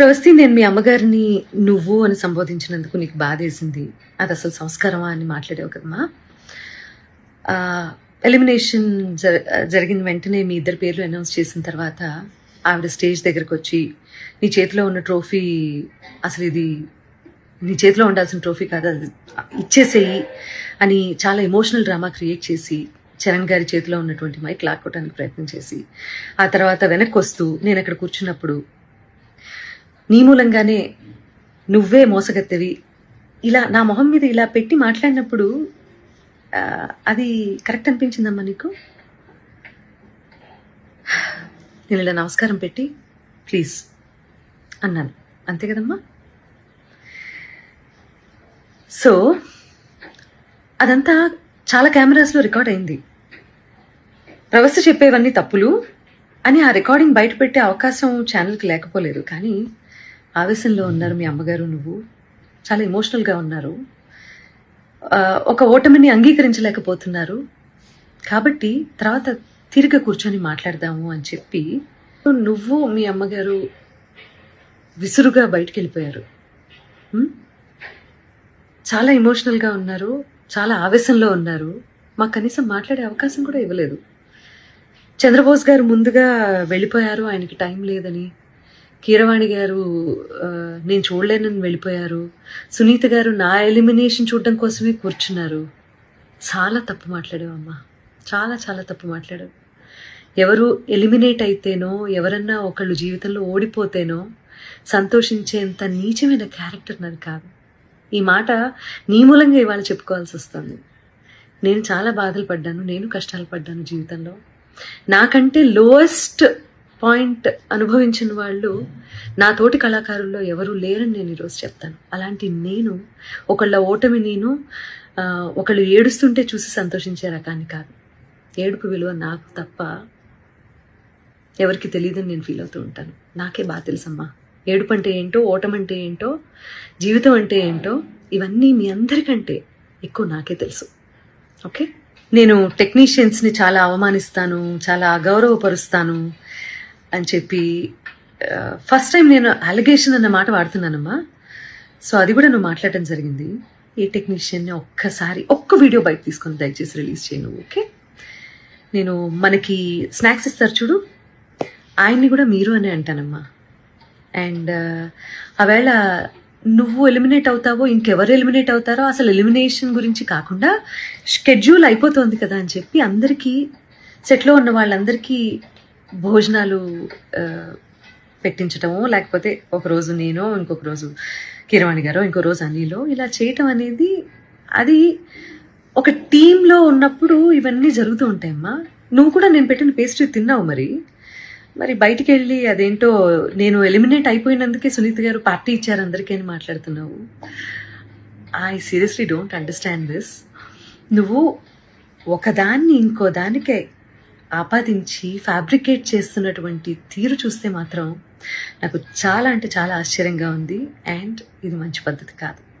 ప్రవస్తి నేను మీ అమ్మగారిని నువ్వు అని సంబోధించినందుకు నీకు బాధేసింది. అది అసలు సంస్కారమా అని మాట్లాడావు కదమ్మా. ఎలిమినేషన్ జర జరిగిన వెంటనే మీ ఇద్దరు పేర్లు అనౌన్స్ చేసిన తర్వాత ఆవిడ స్టేజ్ దగ్గరకు వచ్చి నీ చేతిలో ఉన్న ట్రోఫీ అసలు ఇది నీ చేతిలో ఉండాల్సిన ట్రోఫీ కాదు అది ఇచ్చేసేయి అని చాలా ఎమోషనల్ డ్రామా క్రియేట్ చేసి చరణ్ గారి చేతిలో ఉన్నటువంటి మైక్ లాక్కోవడానికి ప్రయత్నం చేసి ఆ తర్వాత వెనక్కి వస్తూ నేను అక్కడ కూర్చున్నప్పుడు నీ మూలంగానే నువ్వే మోసగత్తవి. ఇలా నా మొహం మీద ఇలా పెట్టి మాట్లాడినప్పుడు అది కరెక్ట్ అనిపించిందమ్మా నీకు? నేను ఇలా నమస్కారం పెట్టి ప్లీజ్ అన్నాను. అంతే కదమ్మా? సో అదంతా చాలా కెమెరాస్లో రికార్డ్ అయింది. ప్రవస్థ చెప్పేవన్నీ తప్పులు అని ఆ రికార్డింగ్ బయట పెట్టే అవకాశం ఛానల్కి లేకపోలేదు. కానీ ఆవేశంలో ఉన్నారు మీ అమ్మగారు నువ్వు. చాలా ఎమోషనల్గా ఉన్నారు. ఒక ఓటమిని అంగీకరించలేకపోతున్నారు. కాబట్టి తర్వాత తిరిగి కూర్చొని మాట్లాడదాము అని చెప్పి నువ్వు మీ అమ్మగారు విసురుగా బయటికి వెళ్ళిపోయారు చాలా ఎమోషనల్గా ఉన్నారు. చాలా ఆవేశంలో ఉన్నారు. మాకు కనీసం మాట్లాడే అవకాశం కూడా ఇవ్వలేదు. చంద్రబోస్ గారు ముందుగా వెళ్ళిపోయారు ఆయనకి టైం లేదని. కీరవాణి గారు నేను చూడలేనని వెళ్ళిపోయారు. సునీత గారు నా ఎలిమినేషన్ చూడడం కోసమే కూర్చున్నారు. చాలా తప్పు మాట్లాడావమ్మా చాలా చాలా తప్పు మాట్లాడావు. ఎవరు ఎలిమినేట్ అయితేనో ఎవరన్నా ఒకళ్ళు జీవితంలో ఓడిపోతేనో సంతోషించేంత నీచమైన క్యారెక్టర్ నాది కాదు. ఈ మాట నీ మూలంగా ఇవాళ చెప్పుకోవాల్సి వస్తుంది. నేను చాలా బాధలు పడ్డాను నేను కష్టాలు పడ్డాను జీవితంలో. నాకంటే లోయెస్ట్ పాయింట్ అనుభవించిన వాళ్ళు నా తోటి కళాకారుల్లో ఎవరు లేరని నేను ఈరోజు చెప్తాను. అలాంటి నేను ఒకళ్ళ ఓటమి నేను ఒకళ్ళు ఏడుస్తుంటే చూసి సంతోషించే రకాన్ని కాదు. ఏడుపు విలువ నాకు తప్ప ఎవరికి తెలియదని నేను ఫీల్ అవుతూ ఉంటాను. నాకే బాగా తెలుసమ్మా ఏడుపు అంటే ఏంటో ఓటం అంటే ఏంటో జీవితం అంటే ఏంటో ఇవన్నీ మీ అందరికంటే ఎక్కువ నాకే తెలుసు. ఓకే? నేను టెక్నీషియన్స్ని చాలా అవమానిస్తాను చాలా అగౌరవపరుస్తాను అని చెప్పి ఫస్ట్ టైం నేను అలిగేషన్ అన్న మాట వాడుతున్నానమ్మా. సో అది కూడా నువ్వు మాట్లాడటం జరిగింది. ఈ టెక్నీషియన్ని ఒక్కసారి ఒక్క వీడియో బయట తీసుకొని దయచేసి రిలీజ్ చేయను ఓకే నేను మనకి స్నాక్స్ ఇస్తారు చూడు. ఆయన్ని కూడా మీరు అనే అంటానమ్మా. అండ్ ఆవేళ నువ్వు ఎలిమినేట్ అవుతావో ఇంకెవరు ఎలిమినేట్ అవుతారో అసలు ఎలిమినేషన్ గురించి కాకుండా షెడ్యూల్ అయిపోతుంది కదా అని చెప్పి అందరికీ సెట్లో ఉన్న వాళ్ళందరికీ భోజనాలు పెట్టించటము లేకపోతే ఒక రోజు నేను ఇంకొక రోజు కిరవాణి గారు ఇంకో రోజు అనిలో ఇలా చేయటం అనేది అది ఒక టీంలో ఉన్నప్పుడు ఇవన్నీ జరుగుతూ ఉంటాయమ్మా. నువ్వు కూడా నేను పెట్టిన పేస్ట్రీ తిన్నావు మరి? మరి బయటికి వెళ్ళి అదేంటో నేను ఎలిమినేట్ అయిపోయినందుకే సునీత గారు పార్టీ ఇచ్చారు అందరికీ అని మాట్లాడుతున్నావు. I seriously don't understand this నువ్వు ఒకదాన్ని ఇంకో దానికే ఆపాదించి ఫ్యాబ్రికేట్ చేస్తున్నటువంటి తీరు చూస్తే మాత్రం నాకు చాలా అంటే చాలా ఆశ్చర్యంగా ఉంది. అండ్ ఇది మంచి పద్ధతి కాదు.